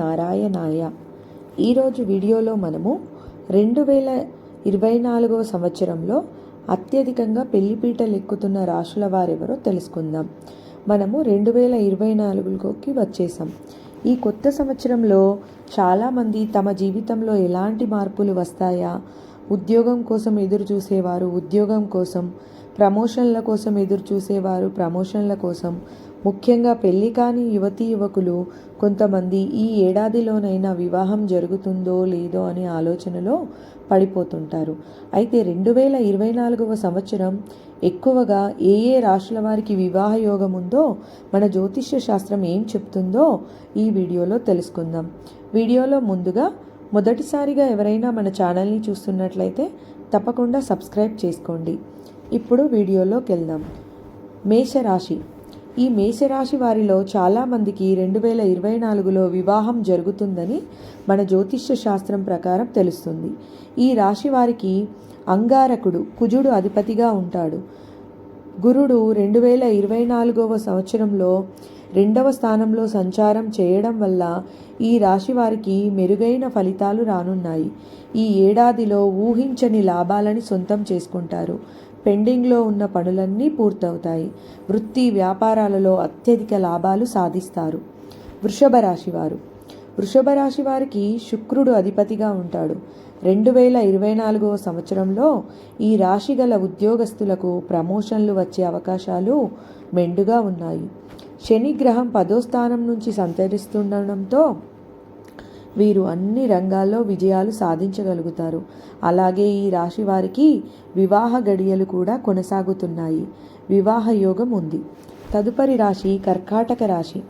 నారాయణాయ. ఈరోజు వీడియోలో మనము రెండు వేల ఇరవై నాలుగవ సంవత్సరంలో అత్యధికంగా పెళ్ళిపీటలు ఎక్కుతున్న రాశుల వారెవరో తెలుసుకుందాం. మనము రెండు వేల ఇరవై నాలుగులోకి వచ్చేసాం. ఈ కొత్త సంవత్సరంలో చాలామంది తమ జీవితంలో ఎలాంటి మార్పులు వస్తాయా? ఉద్యోగం కోసం ఎదురు చూసేవారు ఉద్యోగం కోసం ప్రమోషన్ల కోసం ఎదురు చూసేవారు ప్రమోషన్ల కోసం. ముఖ్యంగా పెళ్ళి కాని యువతీ యువకులు కొంతమంది ఈ ఏడాదిలోనైనా వివాహం జరుగుతుందో లేదో అనే ఆలోచనలో పడిపోతుంటారు. అయితే రెండు వేల ఇరవై నాలుగవ సంవత్సరం ఎక్కువగా ఏ ఏ రాశుల వారికి వివాహ యోగం ఉందో మన జ్యోతిష్య శాస్త్రం ఏం చెప్తుందో ఈ వీడియోలో తెలుసుకుందాం. వీడియోలో ముందుగా మొదటిసారిగా ఎవరైనా మన ఛానల్ని చూస్తున్నట్లయితే తప్పకుండా సబ్స్క్రైబ్ చేసుకోండి. ఇప్పుడు వీడియోలోకి వెళ్దాం. మేషరాశి. ఈ మేషరాశి వారిలో చాలామందికి రెండు వేల ఇరవై నాలుగులో వివాహం జరుగుతుందని మన జ్యోతిష్య శాస్త్రం ప్రకారం తెలుస్తుంది. ఈ రాశి వారికి అంగారకుడు కుజుడు అధిపతిగా ఉంటాడు. గురుడు రెండు వేల ఇరవై నాలుగవ సంవత్సరంలో రెండవ స్థానంలో సంచారం చేయడం వల్ల ఈ రాశి వారికి మెరుగైన ఫలితాలు రానున్నాయి. ఈ ఏడాదిలో ఊహించని లాభాలని సొంతం చేసుకుంటారు. పెండింగ్లో ఉన్న పనులన్నీ పూర్తవుతాయి. వృత్తి వ్యాపారాలలో అత్యధిక లాభాలు సాధిస్తారు. వృషభ రాశివారు వృషభ రాశి వారికి శుక్రుడు అధిపతిగా ఉంటాడు. రెండు వేల ఇరవై నాలుగవ సంవత్సరంలో ఈ రాశి గల ఉద్యోగస్తులకు ప్రమోషన్లు వచ్చే అవకాశాలు మెండుగా ఉన్నాయి. శని గ్రహం పదో స్థానం నుంచి సంతరిస్తుండడంతో వీరు అన్ని రంగాల్లో విజయాలు సాధించగలుగుతారు. అలాగే ఈ రాశి వారికి వివాహ గడియలు కూడా కొనసాగుతున్నాయి. వివాహ యోగం ఉంది. తదుపరి రాశి కర్కాటక రాశి.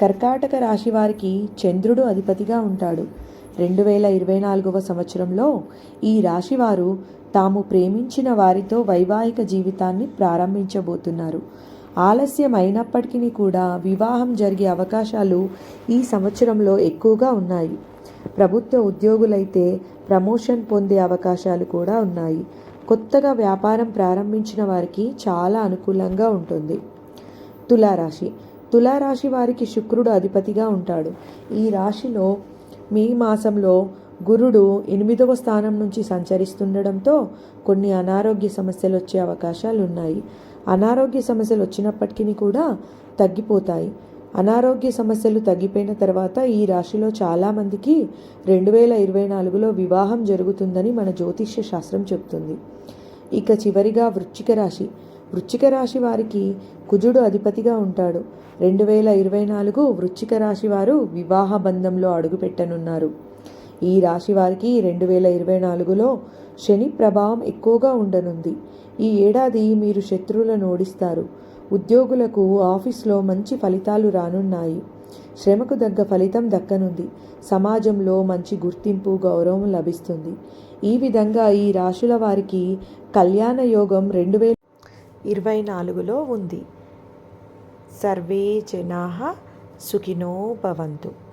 కర్కాటక రాశి వారికి చంద్రుడు అధిపతిగా ఉంటాడు. రెండు వేల ఇరవై నాలుగవ సంవత్సరంలో ఈ రాశివారు తాము ప్రేమించిన వారితో వైవాహిక జీవితాన్ని ప్రారంభించబోతున్నారు. ఆలస్యం అయినప్పటికీ కూడా వివాహం జరిగే అవకాశాలు ఈ సంవత్సరంలో ఎక్కువగా ఉన్నాయి. ప్రభుత్వ ఉద్యోగులైతే ప్రమోషన్ పొందే అవకాశాలు కూడా ఉన్నాయి. కొత్తగా వ్యాపారం ప్రారంభించిన వారికి చాలా అనుకూలంగా ఉంటుంది. తులారాశి. తులారాశి వారికి శుక్రుడు అధిపతిగా ఉంటాడు. ఈ రాశిలో మే మాసంలో గురుడు ఎనిమిదవ స్థానం నుంచి సంచరిస్తుండడంతో కొన్ని అనారోగ్య సమస్యలు వచ్చే అవకాశాలు ఉన్నాయి. అనారోగ్య సమస్యలు వచ్చినప్పటికీ కూడా తగ్గిపోతాయి. అనారోగ్య సమస్యలు తగ్గిపోయిన తర్వాత ఈ రాశిలో చాలామందికి రెండు వేల ఇరవై నాలుగులో వివాహం జరుగుతుందని మన జ్యోతిష్య శాస్త్రం చెప్తుంది. ఇక చివరిగా వృశ్చిక రాశి. వృశ్చిక రాశి వారికి కుజుడు అధిపతిగా ఉంటాడు. రెండు వేల ఇరవై నాలుగు వృశ్చిక రాశి వారు వివాహ బంధంలో అడుగుపెట్టనున్నారు ఈ రాశి వారికి రెండు వేల ఇరవై నాలుగులో శని ప్రభావం ఎక్కువగా ఉండనుంది. ఈ ఏడాది మీరు శత్రువులను ఓడిస్తారు. ఉద్యోగులకు ఆఫీస్లో మంచి ఫలితాలు రానున్నాయి. శ్రమకు తగ్గ ఫలితం దక్కనుంది. సమాజంలో మంచి గుర్తింపు గౌరవం లభిస్తుంది. ఈ విధంగా ఈ రాశుల వారికి కళ్యాణ యోగం రెండు వేల ఇరవై నాలుగులో ఉంది. సర్వే జనా సుఖినో భవంతు.